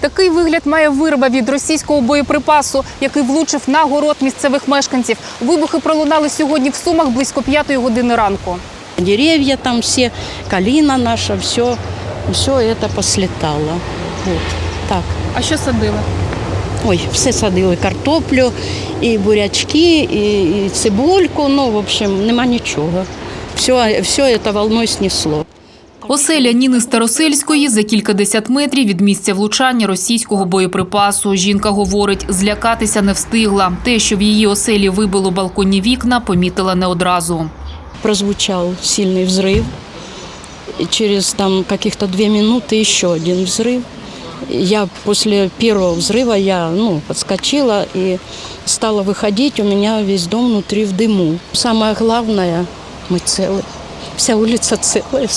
Такий вигляд має вирва від російського боєприпасу, який влучив на город місцевих мешканців. Вибухи пролунали сьогодні в Сумах близько п'ятої години ранку. Деревья там все, калина наша, все, все это послетало. Вот так. А що садили? Ой, все садили картоплю, і бурячки, і, і цибульку. Ну, в общем, нема нічого. Все, все это волной снесло. Оселя Ніни Старосельської за кількадесят метрів від місця влучання російського боєприпасу. Жінка говорить, злякатися не встигла. Те, що в її оселі вибило балконні вікна, помітила не одразу. Прозвучал сильный взрыв. И через там каких-то две минуты еще один взрыв. Я после первого взрыва я ну, подскочила и стала выходить. У меня весь дом внутри в дыму. Самое главное, мы целы. Вся улица целая.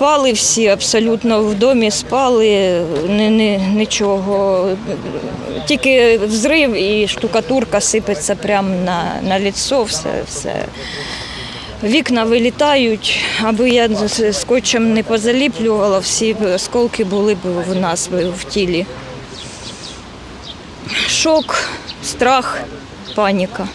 Спали всі абсолютно в домі, спали, ні, ні, нічого. Тільки взрив і штукатурка сипеться прямо на, на ліцо, все, все. Вікна вилітають, аби я скотчем не позаліплювала, всі осколки були б в нас в тілі. Шок, страх, паніка.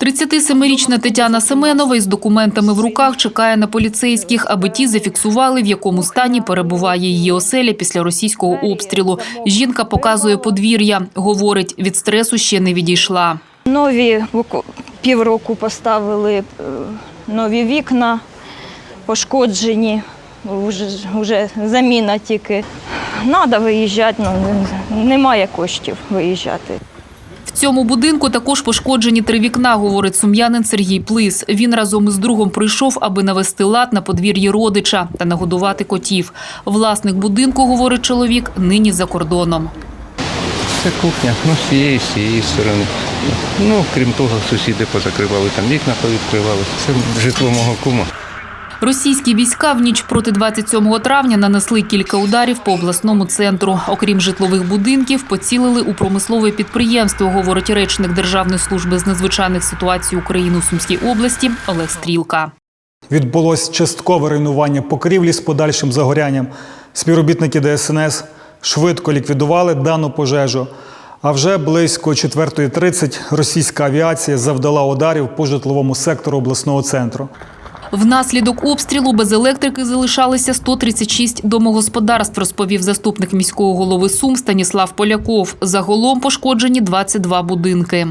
37-річна Тетяна Семенова із документами в руках чекає на поліцейських, аби ті зафіксували, в якому стані перебуває її оселя після російського обстрілу. Жінка показує подвір'я. Говорить, від стресу ще не відійшла. Нові півроку поставили е, нові вікна, пошкоджені, вже, вже заміна тільки. Треба виїжджати, ну, немає коштів виїжджати. Цьому будинку також пошкоджені три вікна, говорить сум'янин Сергій Плис. Він разом із другом прийшов, аби навести лад на подвір'ї родича та нагодувати котів. Власник будинку, говорить чоловік, нині за кордоном. Це кухня, ну з цієї, з цієї сторони. Ну, крім того, сусіди позакривали там вікна, повідкривали. Це житло мого кума. Російські війська в ніч проти 27 травня нанесли кілька ударів по обласному центру. Окрім житлових будинків, поцілили у промислове підприємство, говорить речник Державної служби з надзвичайних ситуацій України у Сумській області Олег Стрілка. Відбулось часткове руйнування покрівлі з подальшим загорянням. Співробітники ДСНС швидко ліквідували дану пожежу. А вже близько 4.30 російська авіація завдала ударів по житловому сектору обласного центру. Внаслідок обстрілу без електрики залишалися 136 домогосподарств, розповів заступник міського голови Сум Станіслав Поляков. Загалом пошкоджені 22 будинки.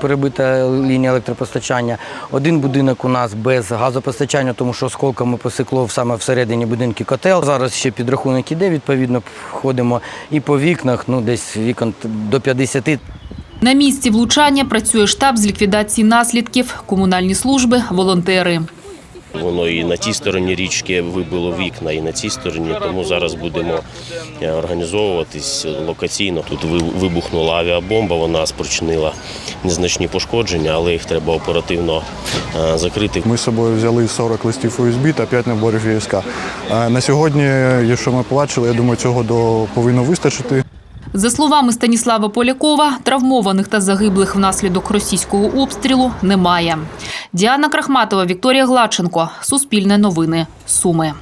Перебита лінія електропостачання. Один будинок у нас без газопостачання, тому що осколками посекло саме всередині будинку котел. Зараз ще підрахунок іде, відповідно, ходимо і по вікнах, ну десь вікон до 50. На місці влучання працює штаб з ліквідації наслідків, комунальні служби, волонтери. Воно і на тій стороні річки вибило вікна, і на цій стороні. Тому зараз будемо е, організовуватись локаційно. Тут вибухнула авіабомба, вона спричинила незначні пошкодження, але їх треба оперативно е, закрити. Ми з собою взяли 40 листів USB та 5 наборів ЄСК. Е, На сьогодні, якщо ми побачили, я думаю, цього до повинно вистачити. За словами Станіслава Полякова, травмованих та загиблих внаслідок російського обстрілу немає. Діана Крахматова, Вікторія Гладченко. Суспільне новини. Суми.